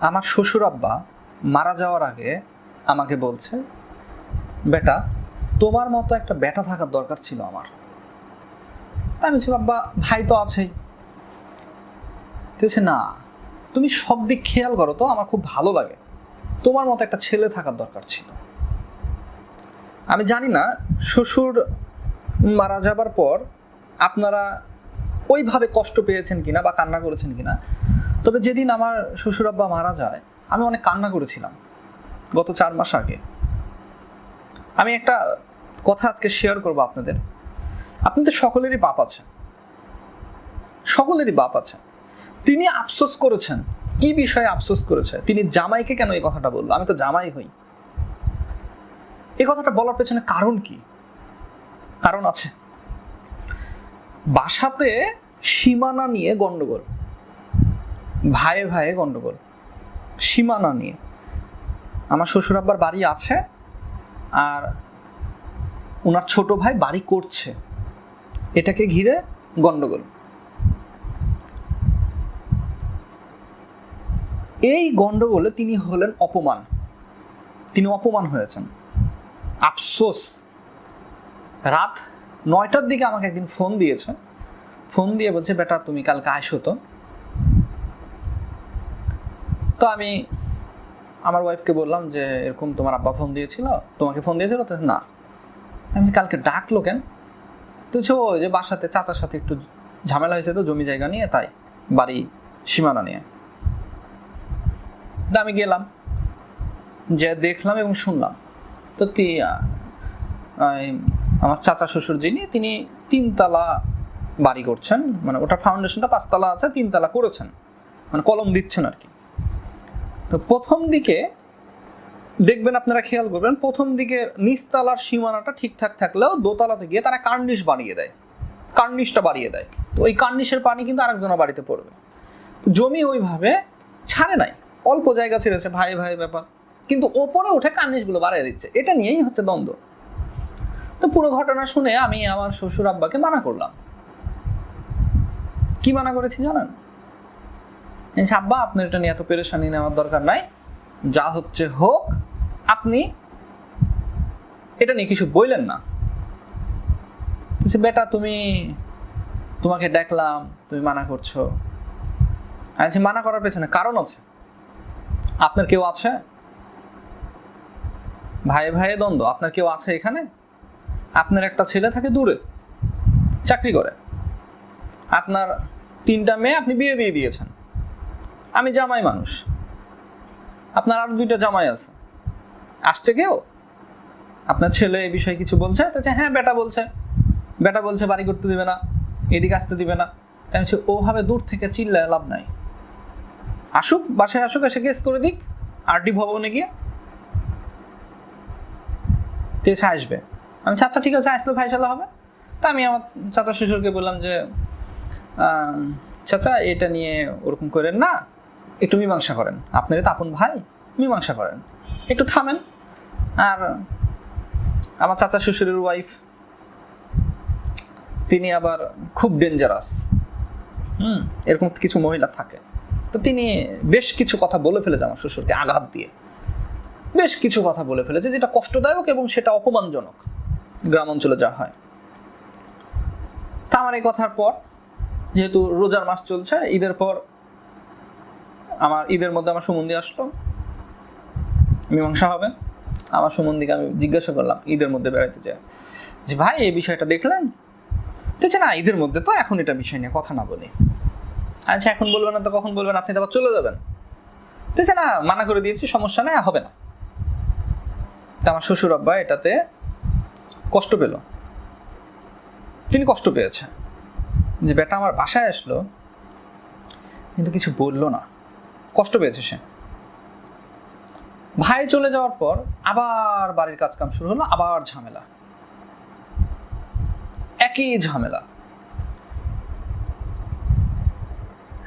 আমার শ্বশুর আব্বা মারা যাওয়ার আগে আমাকে বলছে, বেটা, তোমার মতো একটা বেটা থাকার দরকার ছিল আমার। আমি বলছি, আব্বা, ভাই তো আছেই। বলছে, না, তুমি সব দিক খেয়াল করো তো, আমার খুব ভালো লাগে। তোমার মতো একটা ছেলে থাকার দরকার ছিল। আমি জানি না, শ্বশুর মারা যাবার পর আপনারা ওইভাবে কষ্ট পেয়েছেন কিনা বা কান্না করেছেন কিনা তবে যেদিন আমার শ্বশুর আব্বা মারা যায়, আমি অনেক কান্না করেছিলাম, গত চার মাস আগে। আমি একটা কথা আজকে শেয়ার করব আপনাদের। আপনাদের সকলেরই বাপ আছে সকলেরই বাপ আছে তিনি আফসোস করেছেন। কি বিষয়ে আফসোস করেছে? তিনি জামাইকে কেন এই কথাটা বলল? আমি তো জামাই হই। এই কথাটা বলার পেছনে কারণ কি? কারণ আছে। বাসাতে সীমানা নিয়ে গন্ডগোল। ভাইয়ে ভাইয়ে গন্ডগোল, সীমানা নিয়ে। আমার শ্বশুর আব্বার বাড়ি আছে আর ওনার ছোট ভাই বাড়ি করছে। এটাকে ঘিরে গন্ডগোল। এই গন্ডগোলে তিনি হলেন অপমান। তিনি অপমান হয়েছেন। আফসোস। রাত নয়টার দিকে আমাকে একদিন ফোন দিয়েছে। ফোন দিয়ে বলছে, বেটা, তুমি কালকে আসো তো। তো আমি আমার ওয়াইফকে বললাম যে, এরকম তোমার আব্বা ফোন দিয়েছিল, তোমাকে ফোন দিয়েছিল? তো না। আমি কালকে ডাকলো কেন? তো ওই যে বাসাতে চাচার সাথে একটু ঝামেলা হয়েছে তো, জমি জায়গা নিয়ে, তাই বাড়ি সীমানা নিয়ে। তা আমি গেলাম, যে দেখলাম এবং শুনলাম। তি- আমার চাচা শ্বশুর যিনি, তিনি তিনতলা বাড়ি করছেন মানে ওটা ফাউন্ডেশনটা পাঁচতলা আছে, তিনতলা করেছেন। মানে কলম দিচ্ছেন আর কি। তো প্রথম দিকে দেখবেন আপনারা খেয়াল করবেন, প্রথম দিকে নিচতলার সীমানাটা ঠিকঠাক থাকলেও দোতলাতে গিয়ে তারা কার্নিশ বাড়িয়ে দেয়। কার্নিশটা বাড়িয়ে দেয়। তো ওই কার্নিশের পানি কিন্তু আরেকজনের বাড়িতে পড়বে। জমি ওইভাবে ছাড়ে নাই। অল্প জায়গা ছেড়েছে, ভাই ভাই ব্যাপার। কিন্তু ওপরে উঠে কার্নিশগুলো বাড়িয়ে দিচ্ছে। এটা নিয়েই হচ্ছে দ্বন্দ্ব। তো পুরো ঘটনা শুনে আমি আমার শ্বশুর আব্বাকে মানা করলাম। কি মানা করেছি জানেন? আব্বা আপনার এটা নিয়ে এত পেরেশানি নেওয়ার দরকার নাই। যা হচ্ছে হোক আপনি এটা নিয়ে কিছু বললেন না। বেটা তুমি তোমাকে দেখলাম তুমি মানা করছ। বলছি, মানা করার পেছনে কারণ আছে। আপনার কেউ আছে? ভাই ভাইয়ে দ্বন্দ্ব। আপনার কেউ আছে এখানে? আপনার একটা ছেলে থাকে দূরে চাকরি করে। আপনার তিনটা মেয়ে আপনি বিয়ে দিয়ে দিয়েছেন। আমি জামাই মানুষ। আপনার আরও দুইটা জামাই আছে। আসছে কেউ? আপনার ছেলে এই বিষয়ে কিছু বলছে? তো হ্যাঁ বেটা বলছে। বেটা বলছে বাড়ি করতে দিবে না এদিকে আসতে দিবে না। তাই আমি ওভাবে দূর থেকে চিল্লায় লাভ নাই। আসুক বাসায় আসুক এসে কেস করে দিক আরডি ভবনে গিয়ে। এসে আসবে। আমি বলছি, আচ্ছা ঠিক আছে আসলে ফাইসালা হবে। তা আমি আমার চাচা শ্বশুরকে বললাম যে চাচা এটা নিয়ে ওরকম করেন না। একটু মীমাংসা করেন। আপনারই তো আপন ভাই, মীমাংসা করেন। একটু থামেন। আর আমার চাচা শ্বশুরের ওয়াইফ তিনি আবার খুব ডেঞ্জারাস হুম, এরকম কিছু মহিলা থাকে। তো তিনি বেশ কিছু কথা বলে ফেলেছে আমার শ্বশুরকে আঘাত দিয়ে। বেশ কিছু কথা বলে ফেলেছে যেটা কষ্টদায়ক এবং সেটা অপমানজনক। গ্রাম অঞ্চলে যা হয়। তা আমার এই কথার পর, যেহেতু রোজার মাস চলছে, ঈদের পর আমার ঈদের মধ্যে আমার সুমন্দি আসলো। মীমাংসা হবে। আমার সুমন্দিকে আমি জিজ্ঞাসা করলাম, ঈদের মধ্যে বেড়াইতে চাই যে ভাই, এই বিষয়টা দেখলেন? বলছে না, ঈদের মধ্যে তো এখন এটা বিষয় নিয়ে কথা না বলি। আচ্ছা এখন বলবেন না তো কখন বলবেন? আপনি তো আবার চলে যাবেন। বলছে না, মানা করে দিয়েছি, সমস্যা নেই হবে না। তা আমার শ্বশুর আব্বা এটাতে কষ্ট পেল। তিনি কষ্ট পেয়েছে যে বেটা আমার বাসায় আসলো, কিন্তু কিছু বলল না। কষ্ট পেয়েছে সে। ভাই চলে যাওয়ার পর আবার বাড়ির কাজ কাম শুরু হলো, আবার ঝামেলা। একই ঝামেলা।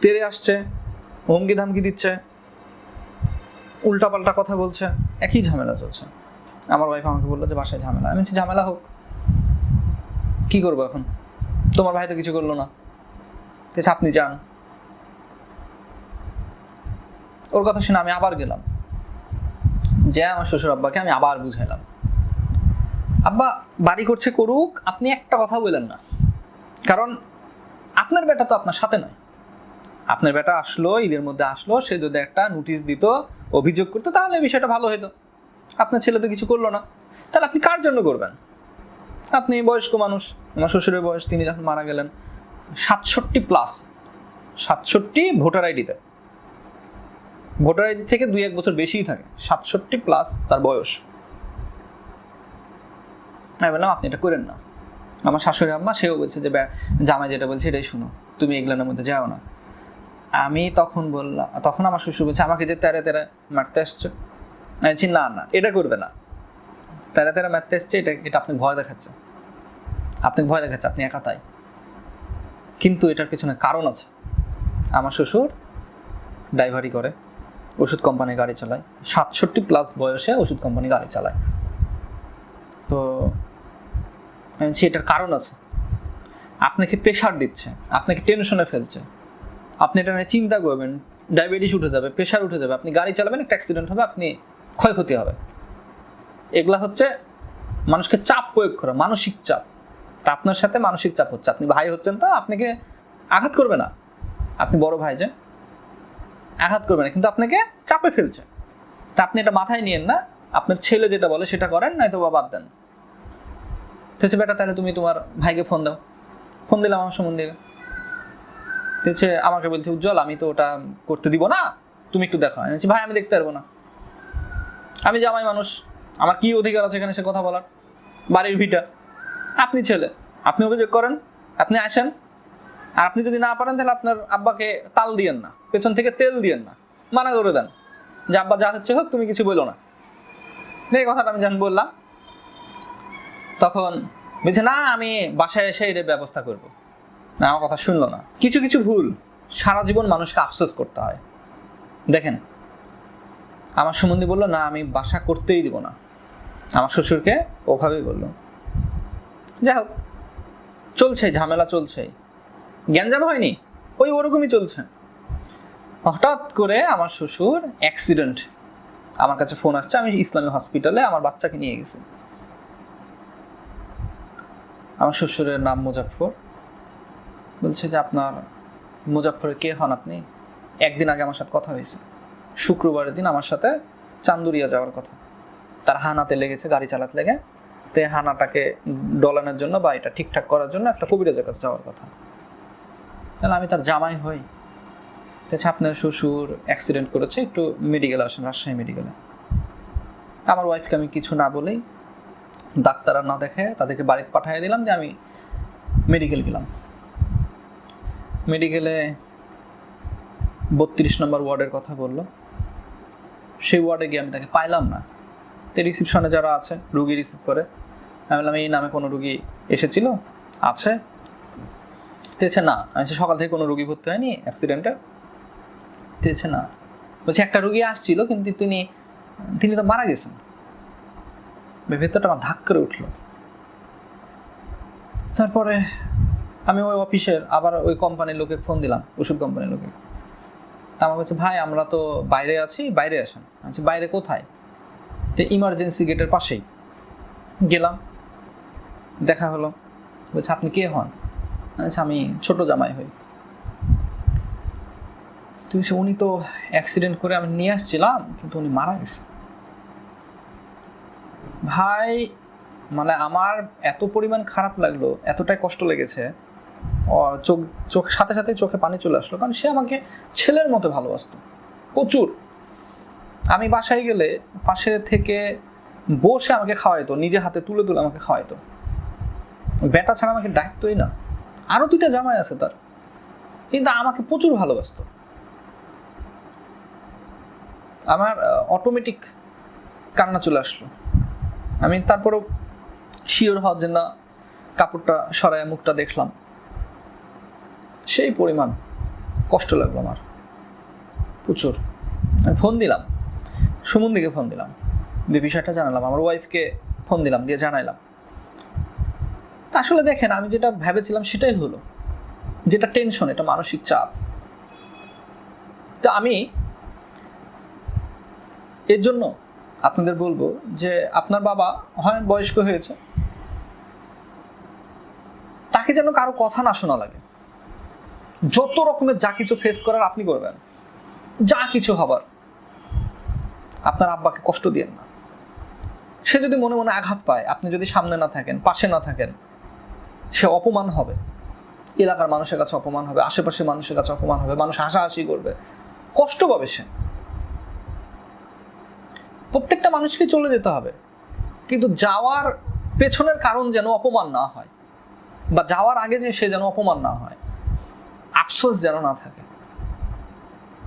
তেরে আসছে, হুমকি ধামকি দিচ্ছে, উল্টাপাল্টা কথা বলছে, একই ঝামেলা চলছে। আমার ওয়াইফ আমাকে বলল যে, বাসায় ঝামেলা। আমি ঝামেলা হোক। কি করব এখন? তোমার ভাই তো কিছু করল না। আপনি যান। ওর কথা শুনে আমি আবার গেলাম। যে আমার শ্বশুর আব্বাকে আমি আবার বুঝাইলাম। আব্বা, বাড়ি করছে করুক, আপনি একটা কথা বললেন না। কারণ আপনার বেটা তো আপনার সাথে নয়। আপনার বেটা আসলো, ঈদের মধ্যে আসলো, সে যদি একটা নোটিশ দিত, অভিযোগ করতো, তাহলে বিষয়টা ভালো হতো আপনার ছেলে তো কিছু করল না। তাহলে আপনি কার জন্য করবেন? আপনি বয়স্ক মানুষ, আমার শ্বশুরের বয়স, তিনি যখন মারা গেলেন, সাতষট্টি প্লাস সাতষট্টি ভোটার আইডিতে। ভোটার আইডি থেকে দুই এক বছর বেশিই থাকে। সাতষট্টি প্লাস তার বয়স। আমি বললাম, আপনি এটা করেন না। আমার শাশুড়ি আম্মা, সেও বলছে যে জামাই যেটা বলছে এটাই শুনো। তুমি এগুলোর মধ্যে যাও না। আমি তখন বললাম, তখন আমার শ্বশুর বলছে, আমাকে যে তেরে তেরে মারতে আসছো। আমি বলছি, না না, এটা করবে না। তেরে তেরে মারতে আসছে, এটা এটা আপনি ভয় দেখাচ্ছে। আপনি ভয় দেখাচ্ছে, আপনি একা তাই। কিন্তু এটার পিছনে কারণ আছে। আমার শ্বশুর ড্রাইভারি করে। ওষুধ কোম্পানি গাড়ি চালায়। সাতষট্টি প্লাস বয়সে ওষুধ কোম্পানি গাড়ি চালায়। তো আমি বলছি, এটার কারণ আছে। আপনাকে প্রেশার দিচ্ছে, আপনাকে টেনশনে ফেলছে। আপনি এটা নিয়ে চিন্তা করবেন ডায়াবেটিস উঠে যাবে প্রেশার উঠে যাবে। আপনি গাড়ি চালাবেন, একটা অ্যাক্সিডেন্ট হবে, আপনি ক্ষয়ক্ষতি হবে। এগুলা হচ্ছে মানুষকে চাপ প্রয়োগ করা, মানসিক চাপ। তা আপনার সাথে মানসিক চাপ হচ্ছে। আপনি ভাই হচ্ছেন তো, আপনাকে আঘাত করবে না। আপনি বড় ভাই যে। আঘাত করবে না, কিন্তু আপনাকে চাপে ফেলছে। তা আপনি এটা মাথায় নিয়েন না, আপনার ছেলে যেটা বলে সেটা করেন, নয়তো বা বাদ দেন। ঠিক বেটা তাহলে তুমি তোমার ভাইকে ফোন দাও। ফোন দিলাম আমার সম্বন্ধে হচ্ছে আমাকে বলছে, উজ্জ্বল, আমি তো ওটা করতে দিব না, তুমি একটু দেখো আমি ভাই, আমি দেখতে পারব না। আমি জামাই মানুষ, আমার কি অধিকার আছে এখানে সে কথা বলার? বাড়ির ভিটা। আপনি ছেলে, আপনি অভিযোগ করেন, আপনি আসেন। আর আপনি যদি না পারেন, তাহলে আপনার আব্বাকে তাল দিয়েন না। পেছন থেকে তেল দিয়েন না। মানা করে দেন। যে আব্বা যা হচ্ছে হোক, তুমি কিছু বলো না। এই কথাটা আমি যখন বললাম, তখন বলছে, না, আমি বাসায় এসে এর ব্যবস্থা করব। না, আমার কথা শুনলো না। কিছু কিছু ভুল সারা জীবন মানুষকে আফসোস করতে হয়। দেখেন, আমার সম্বন্ধে বলল, না, আমি বাসা করতেই দিব না। আমার শ্বশুরকে ওভাবেই বলল। যাই হোক চলছে ঝামেলা চলছে জ্ঞানজাম হয়নি, ওই ওরকমই চলছে। হঠাৎ করে আমার শ্বশুর অ্যাক্সিডেন্ট আমার কাছে ফোন আসছে, আমি ইসলামী হসপিটালে আমার বাচ্চাকে নিয়ে গেছি। আমার শ্বশুরের নাম মুজাফর বলছে যে, আপনার মুজাফরের কে হন আপনি? একদিন আগে আমার সাথে কথা হয়েছে। শুক্রবারের দিন আমার সাথে চান্দুরিয়া যাওয়ার কথা। তার হানাতে লেগেছে, গাড়ি চালাতে লেগে। তে হানাটাকে ডলানোর জন্য বা এটা ঠিকঠাক করার জন্য একটা কবিরাজের কাছে যাওয়ার কথা। তাহলে আমি তার জামাই হই। দেখছি আপনার শ্বশুর অ্যাক্সিডেন্ট করেছে, একটু মেডিকেলে আসেন, রাজশাহী মেডিকেলে আমার ওয়াইফকে আমি কিছু না বলেই ডাক্তাররা না দেখে তাদেরকে বাড়িতে পাঠিয়ে দিলাম যে আমি মেডিকেল গেলাম। মেডিকেলে বত্রিশ নম্বর ওয়ার্ডের কথা বলল। সেই ওয়ার্ডে গিয়ে আমি তাকে পাইলাম না। তো রিসিপশনে যারা আছে, রুগী রিসিভ করে, আমি বললাম, এই নামে কোনো রুগী এসেছিল? আছে? তেছে না, আমি সকাল থেকে কোনো রুগী ভর্তি হয়নি অ্যাক্সিডেন্টে তেছে না। বলছি, একটা রুগী আসছিল, কিন্তু তিনি তিনি তো মারা গেছেন। ভেতরটা আমার ধাক করে উঠল। তারপরে আমি ওই অফিসের, আবার ওই কোম্পানির লোকে ফোন দিলাম, ওষুধ কোম্পানির লোকে। তা আমার বলছে, ভাই, আমরা তো বাইরে আছি, বাইরে আসেন। আচ্ছা বাইরে কোথায়? তো ইমার্জেন্সি গেটের পাশেই। গেলাম, দেখা হলো। বলছে, আপনি কে হন? আচ্ছা আমি ছোট জামাই হই। তো বলছে, উনি তো অ্যাক্সিডেন্ট করে আমি নিয়ে আসছিলাম কিন্তু উনি মারা গেছে। ভাই মানে আমার এত পরিমাণ খারাপ লাগল এতটাই কষ্ট লেগেছে চোখ চোখ সাথে সাথে চোখে পানি চলে আসলো কারণ সে আমাকে ছেলের মতো ভালোবাসতো। প্রচুর। আমি বাসায় গেলে পাশে থেকে বসে আমাকে খাওয়াইতো নিজে হাতে তুলে তুলে আমাকে খাওয়াইতো। বেটা ছাড়া আমাকে ডাকতোই না। আরও দুইটা জামাই আছে তার কিন্তু আমাকে প্রচুর ভালোবাসতো। আমার অটোমেটিক কান্না চলে আসলো। আমি তারপরেও শিওর হওয়ার জন্য কাপড়টা সরায় মুখটা দেখলাম। সেই পরিমাণ কষ্ট লাগল আমার। প্রচুর। আমি ফোন দিলাম। সুমন্দিকে ফোন দিলাম। দিয়ে বিষয়টা জানালাম, আমার ওয়াইফকে ফোন দিলাম, দিয়ে জানাইলাম। আসলে দেখেন, আমি যেটা ভেবেছিলাম সেটাই হলো, যেটা টেনশন এটা মানসিক চাপ। তা আমি এর জন্য আপনাদের বলব যে আপনার বাবা হয় বয়স্ক হয়েছে, তাকে যেন কারও কথা না শোনা লাগে। যত রকমের যা কিছু ফেস করার আপনি করবেন, যা কিছু হবার, আপনার আব্বাকে কষ্ট দিয়েন না। সে যদি মনে মনে আঘাত পায়, আপনি যদি সামনে না থাকেন, পাশে না থাকেন, সে অপমান হবে। এলাকার মানুষের কাছে অপমান হবে, আশেপাশের মানুষের কাছে অপমান হবে, মানুষ হাসাহাসি করবে। কষ্ট পাবে সে। প্রত্যেকটা মানুষকে চলে যেতে হবে। কিন্তু যাওয়ার পেছনের কারণ যেন অপমান না হয় বা যাওয়ার আগে যে সে যেন অপমান না হয়, আফসোস যেন না থাকে।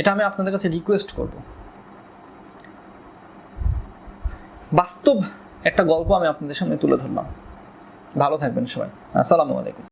এটা আমি আপনাদের কাছে রিকোয়েস্ট করব। বাস্তব একটা গল্প আমি আপনাদের সামনে তুলে ধরলাম। ভালো থাকবেন সবাই। আসসালামু আলাইকুম।